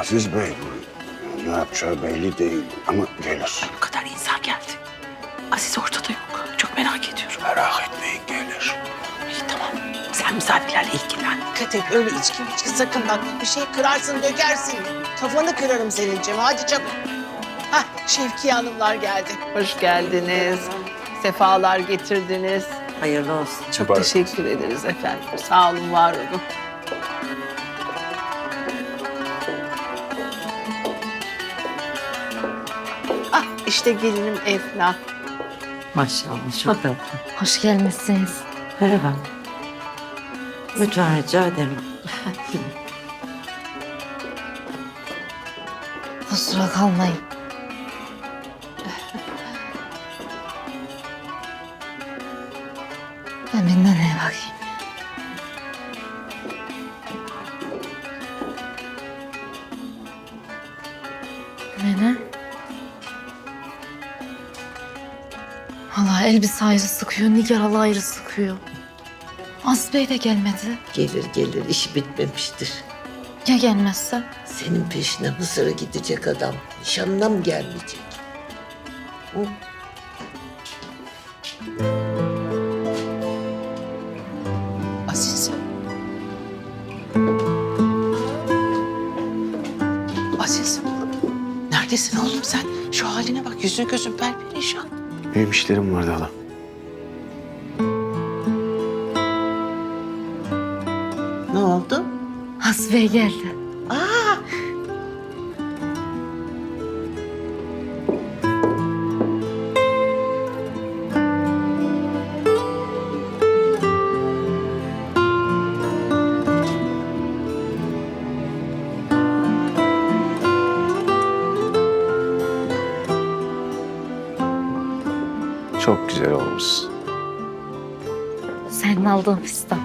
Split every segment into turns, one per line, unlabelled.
Aziz Bey bu ne yapacağı belli değil ama gelir.
Bu kadar insan geldi. Aziz ortada yok. Çok merak ediyorum.
Merak etmeyin gelir.
İyi tamam. Sen misafirlerle ilgilen.
Dikkat et öyle içki içki sakın bak bir şey kırarsın dökersin. Kafanı kırarım senin Cem hadi çabuk. Hah Şevkiye Hanımlar geldi. Hoş geldiniz. Sefalar getirdiniz.
Hayırlı olsun.
Çok
Mübarek
teşekkür ederiz efendim. Sağ olun, var olun. İşte gelinim Efna.
Maşallah çok tatlı.
Hoş gelmişsiniz.
Merhaba. Lütfen rica ederim.
Kusura kalmayın. Ben bir nereye bakayım? Nene? Elbise ayrı sıkıyor, Nigar hala ayrı sıkıyor. Aziz Bey de gelmedi.
Gelir gelir işi bitmemiştir.
Ya gelmezse?
Senin peşine Mısır'a gidecek adam. Nişanına mı gelmeyecek? Hı?
Aziz. Aziz. Neredesin oğlum sen? Şu haline bak yüzün gözün perperişan.
Benim işlerim vardı hala.
Ne oldu?
Bey geldi.
Çok güzel olmuş.
Senin aldığın fistan.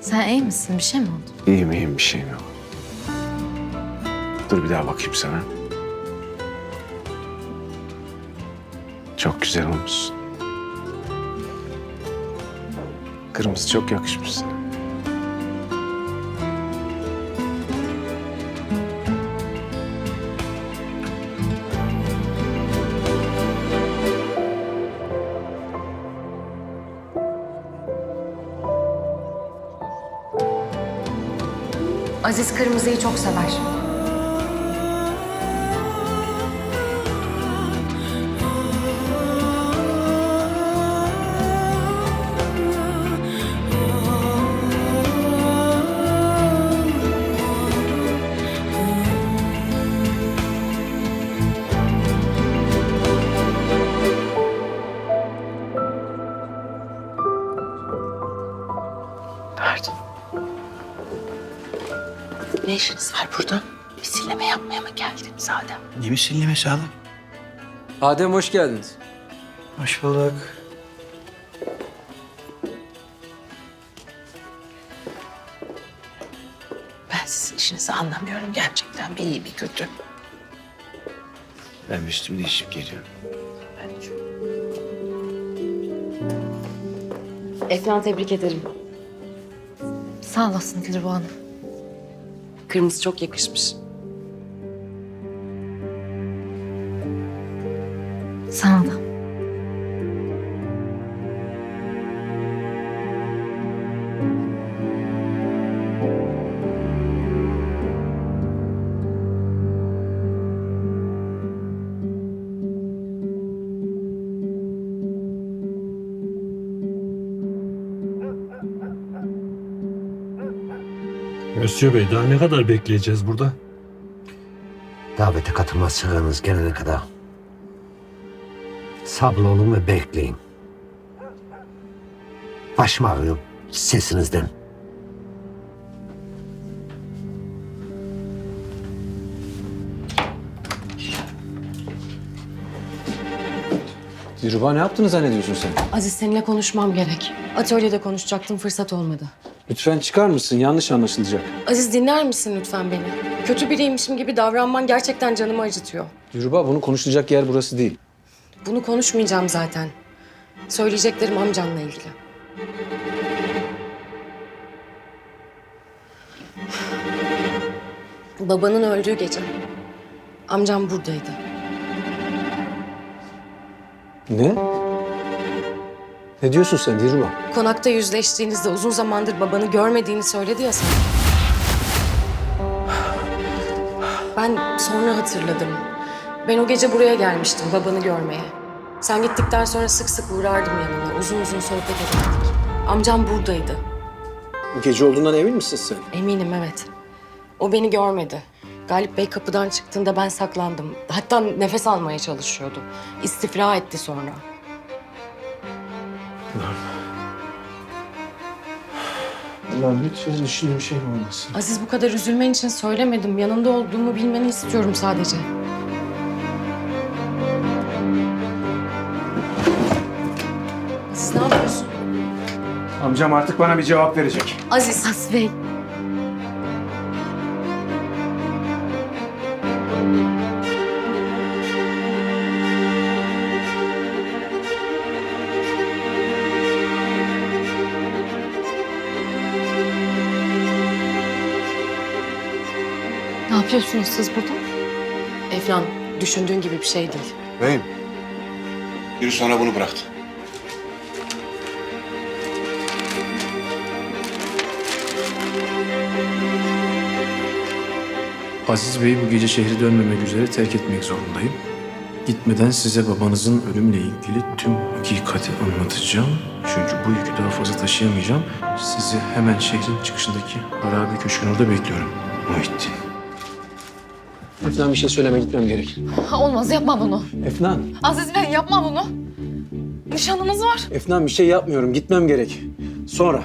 Sen iyi misin? Bir şey mi oldu?
İyiyim iyiyim bir şeyim yok. Dur bir daha bakayım sana. Çok güzel olmuşsun. Kırmızı çok yakışmış sana.
Aziz kırmızıyı çok sever.
Pardon. Ne işiniz var burada? Misilleme yapmaya mı geldiniz Adem?
Ne misillemesi hala?
Adem hoş geldiniz.
Hoş bulduk.
Ben sizin işinizi anlamıyorum gerçekten. Bir iyi bir kötü.
Ben üstümü değişip geliyorum.
Efnan tebrik ederim.
Sağ olasın Gülru Hanım.
Kırmızı çok yakışmış.
Mösyö Bey daha ne kadar bekleyeceğiz burada?
Davete katılma sıranız gelene kadar sabırlı olun ve bekleyin. Başım ağrıyor sesinizden.
Dilruba ne yaptığını zannediyorsun sen?
Aziz seninle konuşmam gerek. Atölyede konuşacaktım fırsat olmadı.
Lütfen çıkar mısın? Yanlış anlaşılacak.
Aziz dinler misin lütfen beni? Kötü biriymişim gibi davranman gerçekten canımı acıtıyor.
Dilruba bunu konuşulacak yer burası değil.
Bunu konuşmayacağım zaten. Söyleyeceklerim amcanla ilgili. Babanın öldüğü gece amcam buradaydı.
Ne? Ne diyorsun sen Dilruba?
Konakta yüzleştiğinizde uzun zamandır babanı görmediğini söyledi ya sana. Ben sonra hatırladım. Ben o gece buraya gelmiştim babanı görmeye. Sen gittikten sonra sık sık uğrardım yanına. Uzun uzun sohbet ederdik. Amcam buradaydı.
Bu gece olduğundan emin misin sen?
Eminim evet. O beni görmedi. Galip Bey kapıdan çıktığında ben saklandım. Hatta nefes almaya çalışıyordu. İstifra etti sonra.
Ulan lütfen düşündüğüm şey mi olmasın?
Aziz bu kadar üzülmen için söylemedim. Yanında olduğumu bilmeni istiyorum sadece. Aziz ne yapıyorsun?
Amcam artık bana bir cevap verecek.
Aziz.
Aziz Bey. Ne yapıyorsunuz siz burada?
Efnan düşündüğün gibi bir şey değil.
Beyim. Biri sonra bunu bıraktı.
Aziz Bey'i bu gece şehri dönmemek üzere terk etmek zorundayım. Gitmeden size babanızın ölümle ilgili tüm hakikati anlatacağım. Çünkü bu yükü daha fazla taşıyamayacağım. Sizi hemen şehrin çıkışındaki harabe köşkün orada bekliyorum. Muhittin.
Efnan bir şey söyleme gitmem gerek.
Ha, olmaz yapma bunu.
Efnan,
Aziz Bey yapma bunu. Nişanımız var.
Efnan bir şey yapmıyorum. Gitmem gerek. Sonra.